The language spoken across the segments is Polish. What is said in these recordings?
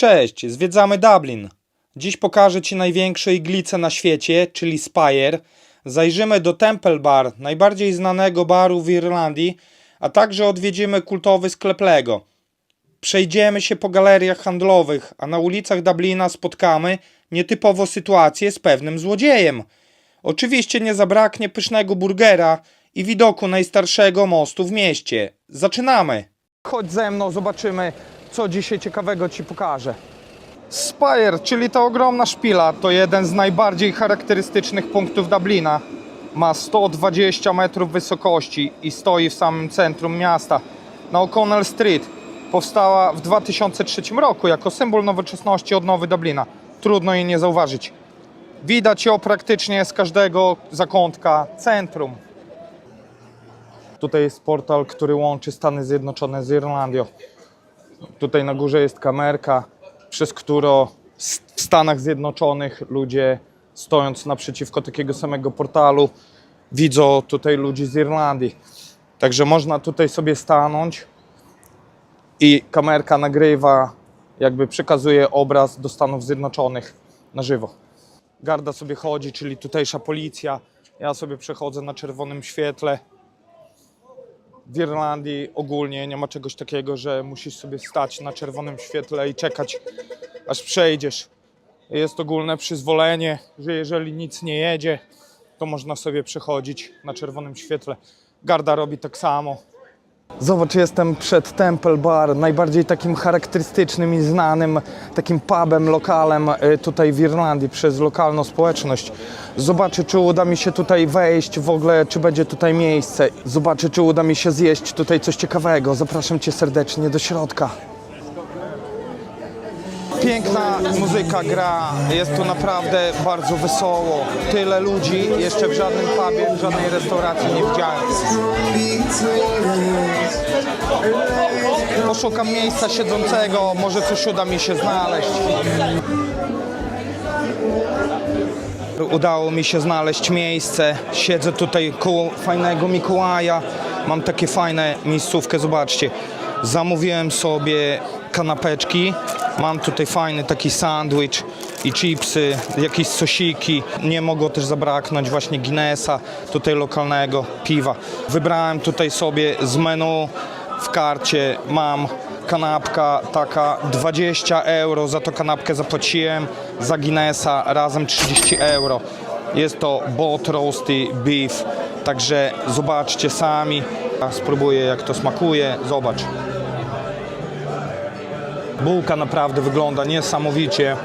Cześć, zwiedzamy Dublin. Dziś pokażę Ci największą iglicę na świecie, czyli Spire. Zajrzymy do Temple Bar, najbardziej znanego baru w Irlandii, a także odwiedzimy kultowy sklep Lego. Przejdziemy się po galeriach handlowych, a na ulicach Dublina spotkamy nietypowo sytuację z pewnym złodziejem. Oczywiście nie zabraknie pysznego burgera i widoku najstarszego mostu w mieście. Zaczynamy! Chodź ze mną, zobaczymy, co dzisiaj ciekawego Ci pokażę. Spire, czyli ta ogromna szpila, to jeden z najbardziej charakterystycznych punktów Dublina. Ma 120 metrów wysokości i stoi w samym centrum miasta, na O'Connell Street. Powstała w 2003 roku jako symbol nowoczesności odnowy Dublina. Trudno jej nie zauważyć. Widać ją praktycznie z każdego zakątka centrum. Tutaj jest portal, który łączy Stany Zjednoczone z Irlandią. Tutaj na górze jest kamerka, przez którą w Stanach Zjednoczonych ludzie stojąc naprzeciwko takiego samego portalu widzą tutaj ludzi z Irlandii. Także można tutaj sobie stanąć i kamerka nagrywa, jakby przekazuje obraz do Stanów Zjednoczonych na żywo. Garda sobie chodzi, czyli tutejsza policja. Ja sobie przechodzę na czerwonym świetle w Irlandii ogólnie nie ma czegoś takiego, że musisz sobie stać na czerwonym świetle i czekać, aż przejdziesz. Jest ogólne przyzwolenie, że jeżeli nic nie jedzie, to można sobie przechodzić na czerwonym świetle. Garda robi tak samo. Zobacz, jestem przed Temple Bar, najbardziej takim charakterystycznym i znanym takim pubem, lokalem y, tutaj w Irlandii przez lokalną społeczność. Zobaczę, czy uda mi się tutaj wejść, w ogóle, czy będzie tutaj miejsce. Zobaczę, czy uda mi się zjeść tutaj coś ciekawego. Zapraszam Cię serdecznie do środka. Piękna muzyka gra, jest tu naprawdę bardzo wesoło. Tyle ludzi, jeszcze w żadnym pubie, w żadnej restauracji nie widziałem. Poszukam miejsca siedzącego, może coś uda mi się znaleźć. Udało mi się znaleźć miejsce. Siedzę tutaj koło fajnego Mikołaja. Mam takie fajne miejscówkę, zobaczcie. Zamówiłem sobie kanapeczki. Mam tutaj fajny taki sandwich i chipsy, jakieś sosiki. Nie mogło też zabraknąć właśnie Guinnessa, tutaj lokalnego piwa. Wybrałem tutaj sobie z menu w karcie mam kanapka taka 20 euro, za to kanapkę zapłaciłem, za Guinnessa razem 30 euro. Jest to bot roasty beef, także zobaczcie sami. Spróbuję jak to smakuje, zobacz. Bułka naprawdę wygląda niesamowicie,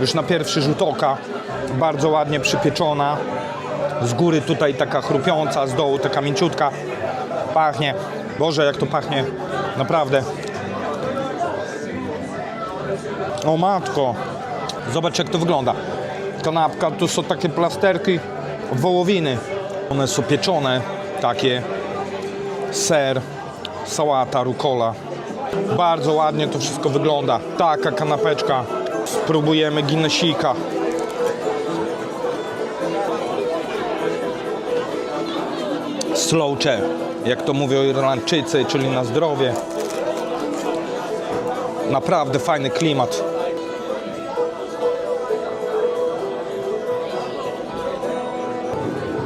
już na pierwszy rzut oka, bardzo ładnie przypieczona. Z góry tutaj taka chrupiąca, z dołu taka mięciutka. Pachnie, Boże jak to pachnie, naprawdę. O matko, zobacz jak to wygląda. Kanapka, tu są takie plasterki wołowiny. One są pieczone, takie ser, sałata, rukola. Bardzo ładnie to wszystko wygląda. Taka kanapeczka. Spróbujemy Guinnessika. Slowcze, jak to mówią Irlandczycy, czyli na zdrowie. Naprawdę fajny klimat.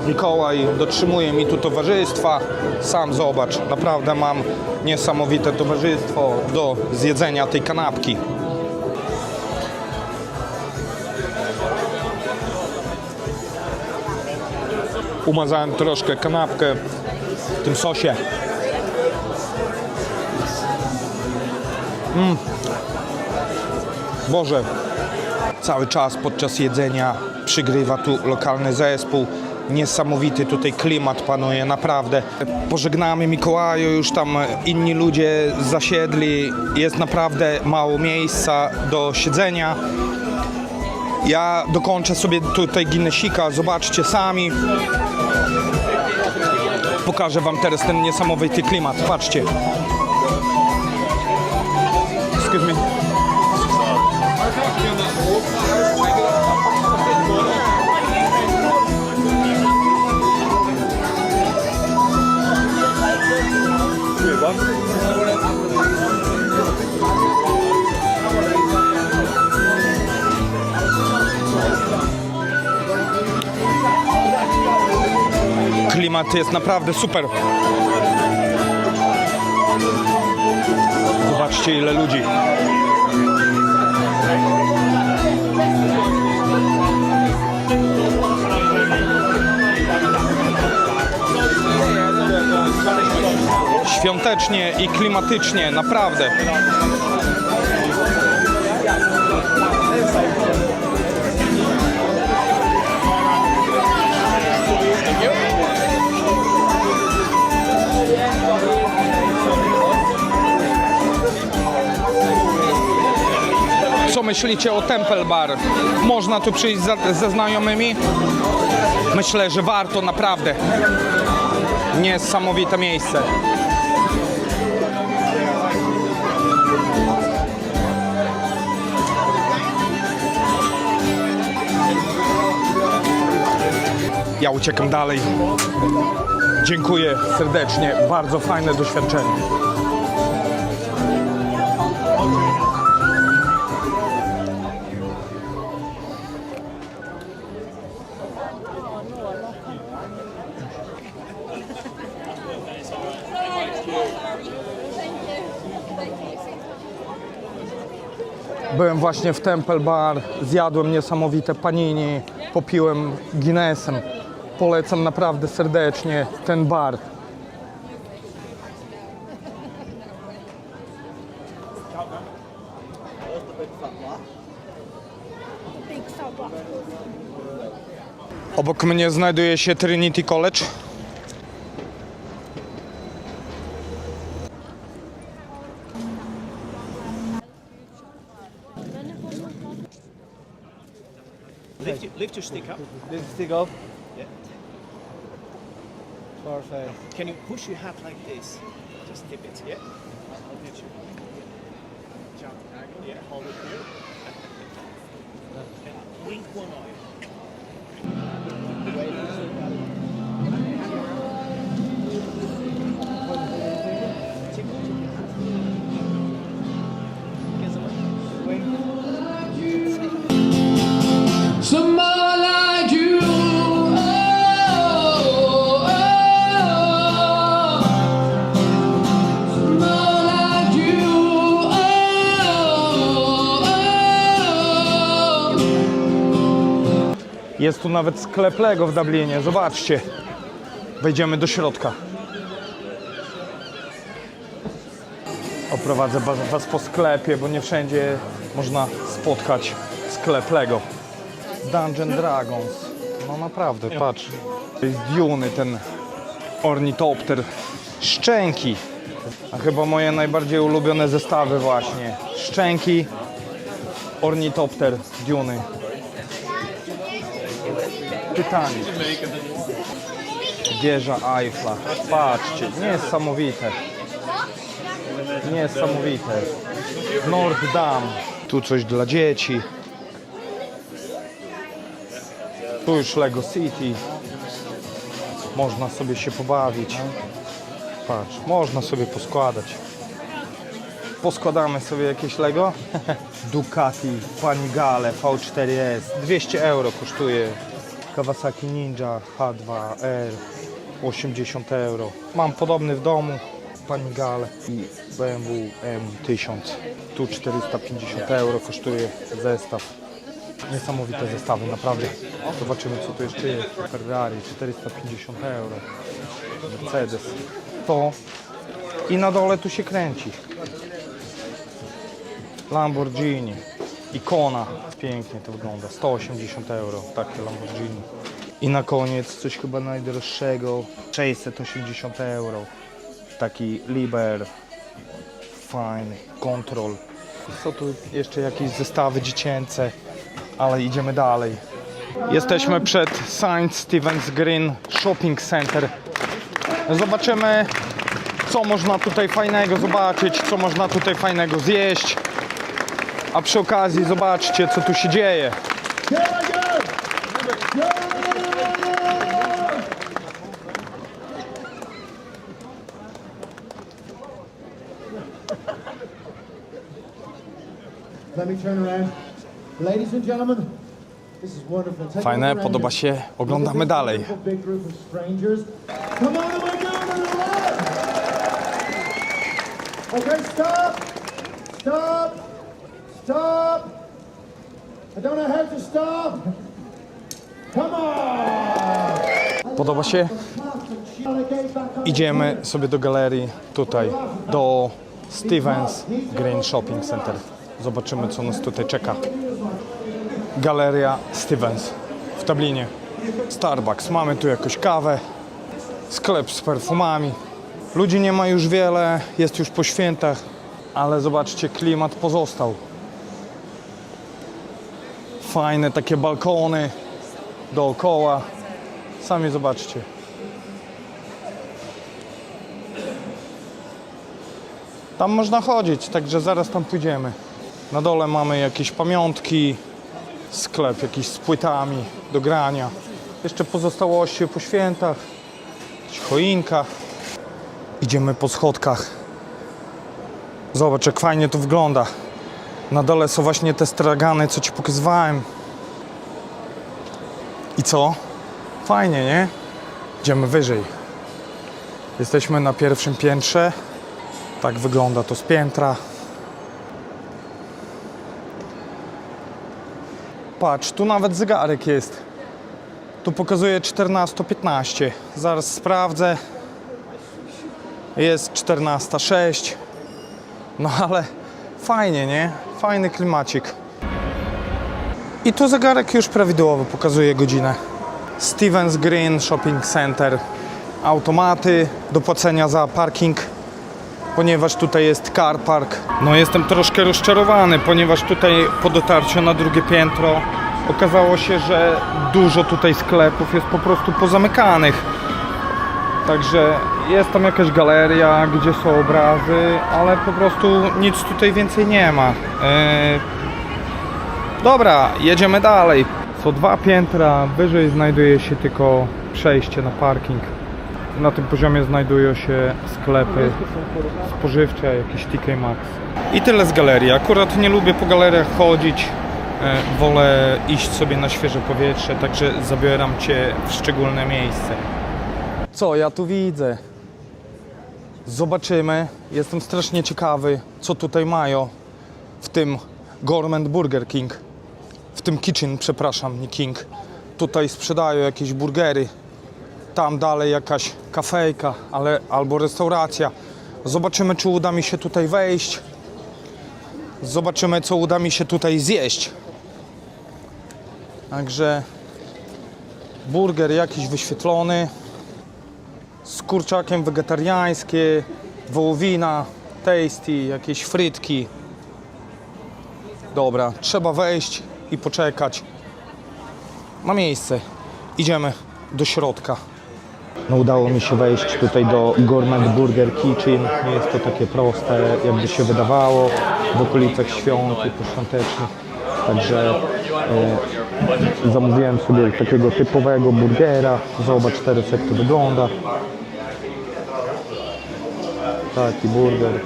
Mikołaj dotrzymuje mi tu towarzystwa. Sam zobacz, naprawdę mam niesamowite towarzystwo do zjedzenia tej kanapki. Umazałem troszkę kanapkę w tym sosie. Mm. Boże, cały czas podczas jedzenia przygrywa tu lokalny zespół. Niesamowity tutaj klimat panuje, naprawdę. Pożegnamy Mikołaju, już tam inni ludzie zasiedli. Jest naprawdę mało miejsca do siedzenia. Ja dokończę sobie tutaj Guinnessika, zobaczcie sami. Pokażę wam teraz ten niesamowity klimat, patrzcie. Excuse me. Klimat jest naprawdę super. Zobaczcie ile ludzi. Świątecznie i klimatycznie, naprawdę. Co myślicie o Temple Bar? Można tu przyjść za, ze znajomymi? Myślę, że warto naprawdę. Niesamowite miejsce. Ja uciekam dalej. Dziękuję serdecznie. Bardzo fajne doświadczenie. Byłem właśnie w Temple Bar, zjadłem niesamowite panini, popiłem Guinnessem. Polecam naprawdę serdecznie ten bar. Obok mnie znajduje się Trinity College. 60 go. Yeah. Four, five. Can you push your hat like this? Just tip it, yeah? I'll get you. Jump. Yeah, hold it here. Wink one eye. Tu nawet sklep Lego w Dublinie, zobaczcie. Wejdziemy do środka. Oprowadzę was- po sklepie, bo nie wszędzie można spotkać sklep Lego. Dungeon Dragons. No naprawdę, patrz. To jest Duny, ten ornitopter. Szczęki. A chyba moje najbardziej ulubione zestawy właśnie. Szczęki, ornitopter, Duny. Titanic. Wieża Eiffla. Patrzcie, niesamowite. Niesamowite. North Dam. Tu coś dla dzieci. Tu już Lego City. Można sobie się pobawić. Patrz, można sobie poskładać. Poskładamy sobie jakieś Lego. Ducati Panigale V4S. 200 euro kosztuje. Kawasaki Ninja H2R 80 euro. Mam podobny w domu. Panigale i BMW M1000. Tu 450 euro kosztuje zestaw. Niesamowite zestawy, naprawdę. Zobaczymy co tu jeszcze jest. Ferrari 450 euro. Mercedes. To i na dole tu się kręci. Lamborghini. Ikona. Pięknie to wygląda. 180 euro. Takie Lamborghini. I na koniec coś chyba najdroższego. 680 euro. Taki Liber. Fajny. Control. Są tu jeszcze jakieś zestawy dziecięce, ale idziemy dalej. Jesteśmy przed St. Stephen's Green Shopping Center. Zobaczymy, co można tutaj fajnego zobaczyć, co można tutaj fajnego zjeść. A przy okazji zobaczcie, co tu się dzieje. Fajne, podoba się. Oglądamy dalej. Okay, stop. Stop. Stop. I don't know how to stop. Come on. Podoba się? Idziemy sobie do galerii tutaj, do Stevens Green Shopping Center. Zobaczymy, co nas tutaj czeka. Galeria Stevens w Dublinie. Starbucks, mamy tu jakąś kawę, sklep z perfumami. Ludzi nie ma już wiele, jest już po świętach, ale zobaczcie, klimat pozostał. Fajne takie balkony dookoła. Sami zobaczcie. Tam można chodzić, także zaraz tam pójdziemy. Na dole mamy jakieś pamiątki, sklep jakiś z płytami do grania. Jeszcze pozostałości po świętach, choinka. Idziemy po schodkach. Zobacz, jak fajnie to wygląda. Na dole są właśnie te stragany, co ci pokazywałem. I co? Fajnie, nie? Idziemy wyżej. Jesteśmy na pierwszym piętrze. Tak wygląda to z piętra. Patrz, tu nawet zegarek jest. Tu pokazuje 14.15. Zaraz sprawdzę. Jest 14.06. No ale fajnie, nie? Fajny klimacik. I tu zegarek już prawidłowo pokazuje godzinę. Stevens Green Shopping Center. Automaty do płacenia za parking, ponieważ tutaj jest car park. No jestem troszkę rozczarowany, ponieważ tutaj po dotarciu na drugie piętro okazało się, że dużo tutaj sklepów jest po prostu pozamykanych. Także jest tam jakaś galeria, gdzie są obrazy, ale po prostu nic tutaj więcej nie ma. Yy, Dobra, jedziemy dalej. Są dwa piętra, wyżej znajduje się tylko przejście na parking. Na tym poziomie znajdują się sklepy spożywcze, jakiś TK Maxx. I tyle z galerii. Akurat nie lubię po galeriach chodzić. E, Wolę iść sobie na świeże powietrze, także zabieram Cię w szczególne miejsce. Co ja tu widzę? Zobaczymy. Jestem strasznie ciekawy, co tutaj mają w tym Gourmet Burger King. W tym kitchen, przepraszam, nie King. Tutaj sprzedają jakieś burgery. Tam dalej jakaś kafejka, ale albo restauracja. Zobaczymy, czy uda mi się tutaj wejść. Zobaczymy, co uda mi się tutaj zjeść. Także burger jakiś wyświetlony z kurczakiem wegetariańskie, wołowina, tasty, jakieś frytki. Dobra, trzeba wejść i poczekać na miejsce. Idziemy do środka. No udało mi się wejść tutaj do Gourmet Burger Kitchen. Nie jest to takie proste, jakby się wydawało w okolicach świąt i poświątecznych. Także e, zamówiłem sobie takiego typowego burgera. Zobacz teraz jak to wygląda. Taki burger.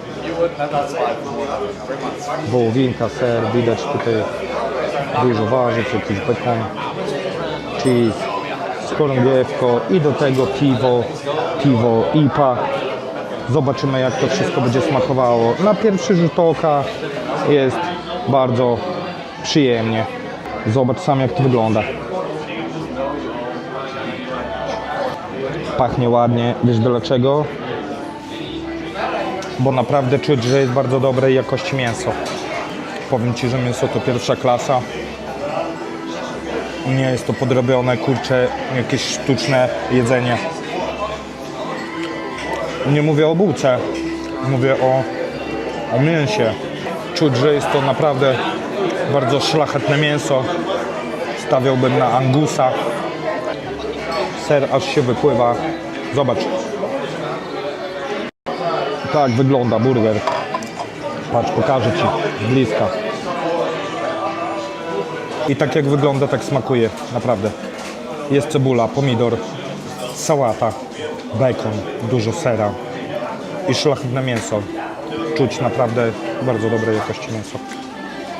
Wołowinka, ser, widać tutaj dużo warzyw, jakiś bekon, cheese, skorągiewko i do tego piwo, piwo IPA. Zobaczymy jak to wszystko będzie smakowało. Na pierwszy rzut oka jest bardzo przyjemnie. Zobacz sam jak to wygląda. Pachnie ładnie. Wiesz dlaczego? Bo naprawdę czuć, że jest bardzo dobrej jakości mięso. Powiem Ci, że mięso to pierwsza klasa. Nie jest to podrobione, kurcze, jakieś sztuczne jedzenie. Nie mówię o bułce, mówię o, o mięsie. Czuć, że jest to naprawdę bardzo szlachetne mięso. Stawiałbym na angusa. Ser aż się wypływa. Zobacz. Tak wygląda burger. Patrz, pokażę Ci z bliska. I tak jak wygląda, tak smakuje, naprawdę. Jest cebula, pomidor, sałata, bacon, dużo sera i szlachetne mięso. Czuć naprawdę bardzo dobrej jakości mięso.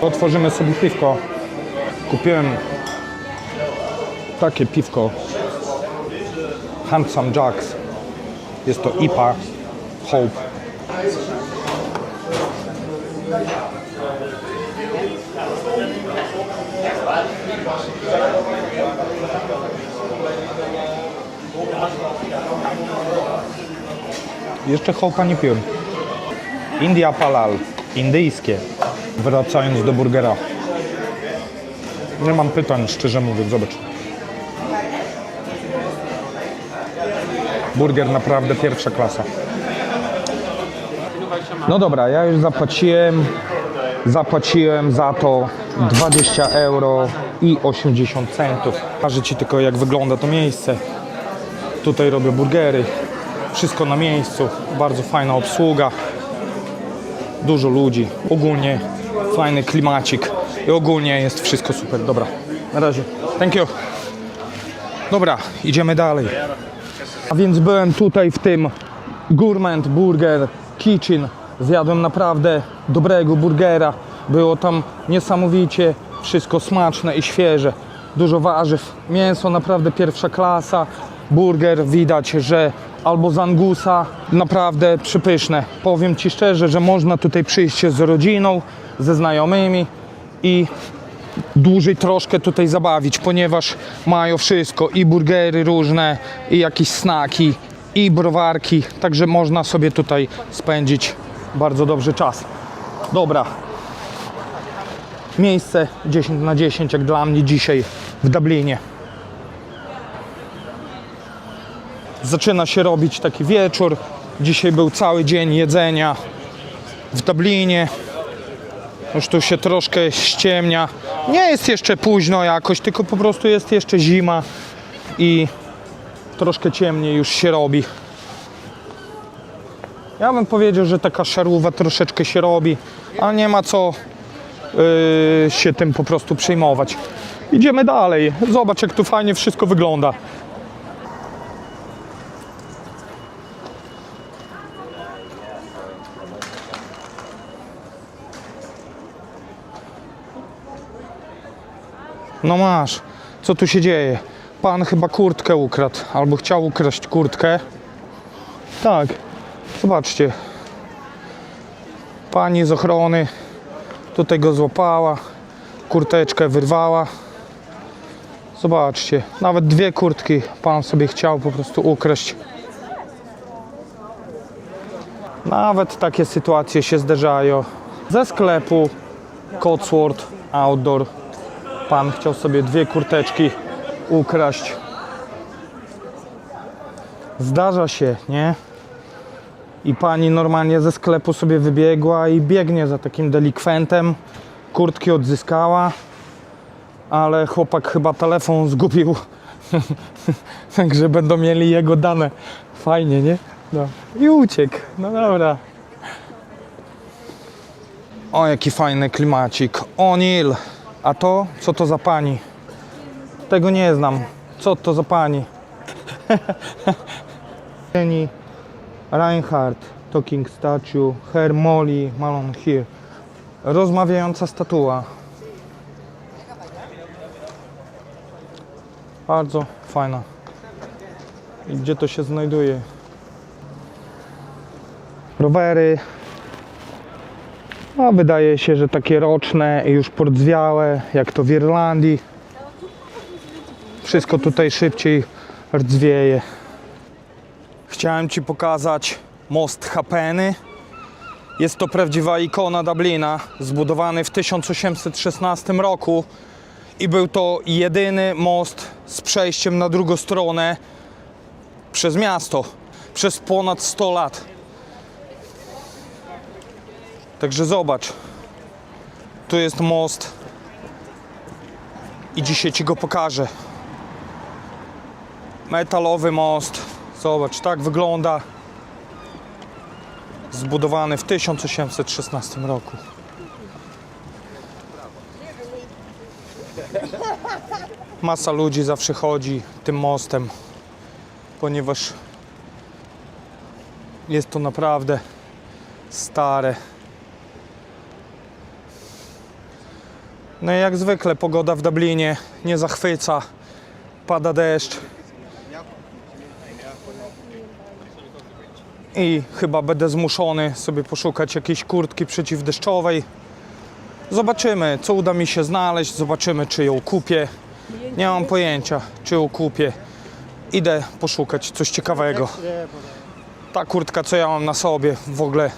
Otworzymy sobie piwko. Kupiłem takie piwko Handsome Jacks. Jest to IPA Hope. Jeszcze Hope'a nie piłem. India Palal. Indyjskie. Wracając do burgera. Nie mam pytań, szczerze mówiąc. Zobacz. Burger naprawdę pierwsza klasa. No dobra, ja już zapłaciłem. Zapłaciłem za to 20 euro i 80 centów. Pokażę Ci tylko jak wygląda to miejsce. Tutaj robię burgery. Wszystko na miejscu. Bardzo fajna obsługa. Dużo ludzi. Ogólnie fajny klimacik. I ogólnie jest wszystko super. Dobra, na razie. Thank you. Dobra, idziemy dalej. A więc byłem tutaj w tym Gourmet Burger Kitchen. Zjadłem naprawdę dobrego burgera. Było tam niesamowicie wszystko smaczne i świeże. Dużo warzyw, mięso naprawdę pierwsza klasa. Burger widać, że albo z angusa, naprawdę przypyszne. Powiem Ci szczerze, że można tutaj przyjść z rodziną, ze znajomymi i dłużej troszkę tutaj zabawić, ponieważ mają wszystko i burgery różne, i jakieś snaki, i browarki, także można sobie tutaj spędzić bardzo dobrze czas. Dobra. Miejsce 10 na 10 jak dla mnie dzisiaj w Dublinie. Zaczyna się robić taki wieczór. Dzisiaj był cały dzień jedzenia w Dublinie. Już tu się troszkę ściemnia. Nie jest jeszcze późno jakoś, tylko po prostu jest jeszcze zima i troszkę ciemniej już się robi. Ja bym powiedział, że taka szarłowa troszeczkę się robi, ale nie ma co yy, się tym po prostu przejmować. Idziemy dalej. Zobacz, jak tu fajnie wszystko wygląda. No masz, co tu się dzieje? Pan chyba kurtkę ukradł, albo chciał ukraść kurtkę. Tak, zobaczcie. Pani z ochrony tutaj go złapała, kurteczkę wyrwała. Zobaczcie, nawet dwie kurtki pan sobie chciał po prostu ukraść. Nawet takie sytuacje się zdarzają. Ze sklepu Cotswold Outdoor pan chciał sobie dwie kurteczki ukraść. Zdarza się, nie? I pani normalnie ze sklepu sobie wybiegła i biegnie za takim delikwentem. Kurtki odzyskała, ale chłopak chyba telefon zgubił. Także będą mieli jego dane. Fajnie, nie? No. I uciekł. No dobra. O, jaki fajny klimacik. O'Neill. A to? Co to za pani? Tego nie znam. Co to za pani? Reinhardt, Talking Statue, Her Molly, Malon Here. Rozmawiająca statua. Bardzo fajna. I gdzie to się znajduje? Rowery. No, wydaje się, że takie roczne i już pordzwiałe, jak to w Irlandii. Wszystko tutaj szybciej rdzwieje. Chciałem Ci pokazać most Hapeny. Jest to prawdziwa ikona Dublina, zbudowany w 1816 roku i był to jedyny most z przejściem na drugą stronę przez miasto przez ponad 100 lat. Także zobacz, tu jest most i dzisiaj Ci go pokażę. Metalowy most, zobacz, tak wygląda. Zbudowany w 1816 roku. Masa ludzi zawsze chodzi tym mostem, ponieważ jest to naprawdę stare. No i jak zwykle pogoda w Dublinie nie zachwyca. pada deszcz. I chyba będę zmuszony sobie poszukać jakiejś kurtki przeciwdeszczowej. Zobaczymy, co uda mi się znaleźć, zobaczymy, czy ją kupię. Nie mam pojęcia, czy ją kupię. Idę poszukać coś ciekawego. Ta kurtka, co ja mam na sobie, w ogóle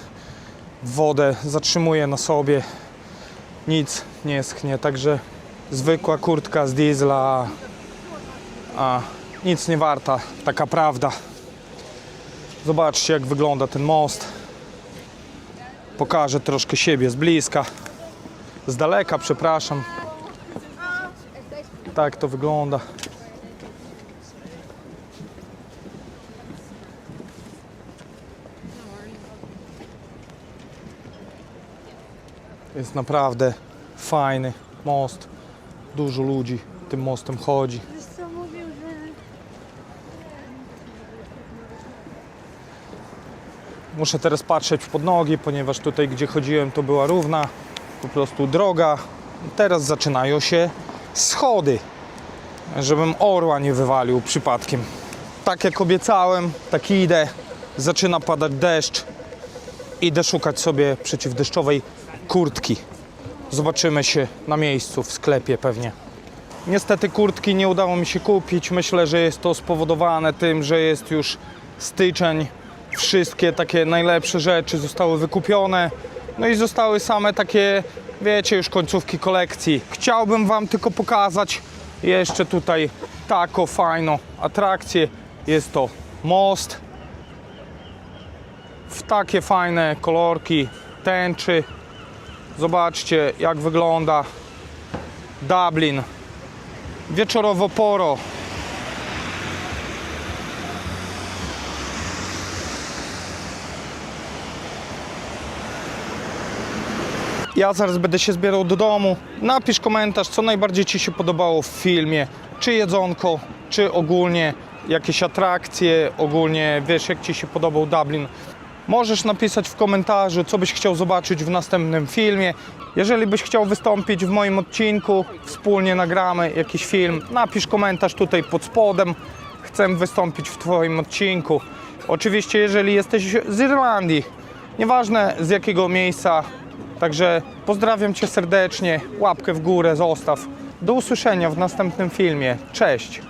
wodę zatrzymuje na sobie. Nic nie schnie, także zwykła kurtka z diesla, a nic nie warta, taka prawda. Zobaczcie, jak wygląda ten most. Pokażę troszkę siebie z bliska. Z daleka, przepraszam. Tak to wygląda. Jest naprawdę fajny most. Dużo ludzi tym mostem chodzi. Wiesz co mówił, że Muszę teraz patrzeć pod nogi, ponieważ tutaj, gdzie chodziłem, to była równa po prostu droga. Teraz zaczynają się schody, żebym orła nie wywalił przypadkiem. Tak jak obiecałem, tak idę. Zaczyna padać deszcz. Idę szukać sobie przeciwdeszczowej kurtki. Zobaczymy się na miejscu, w sklepie pewnie. Niestety kurtki nie udało mi się kupić. Myślę, że jest to spowodowane tym, że jest już styczeń. Wszystkie takie najlepsze rzeczy zostały wykupione. No i zostały same takie, wiecie, już końcówki kolekcji. Chciałbym Wam tylko pokazać jeszcze tutaj taką fajną atrakcję. Jest to most w takie fajne kolorki tęczy. Zobaczcie, jak wygląda Dublin. Wieczorowo poro. Ja zaraz będę się zbierał do domu. Napisz komentarz, co najbardziej Ci się podobało w filmie. Czy jedzonko, czy ogólnie jakieś atrakcje, ogólnie wiesz, jak Ci się podobał Dublin. Możesz napisać w komentarzu, co byś chciał zobaczyć w następnym filmie. Jeżeli byś chciał wystąpić w moim odcinku, wspólnie nagramy jakiś film, napisz komentarz tutaj pod spodem. Chcę wystąpić w Twoim odcinku. Oczywiście, jeżeli jesteś z Irlandii, nieważne z jakiego miejsca, Także pozdrawiam Cię serdecznie, łapkę w górę zostaw. Do usłyszenia w następnym filmie. Cześć!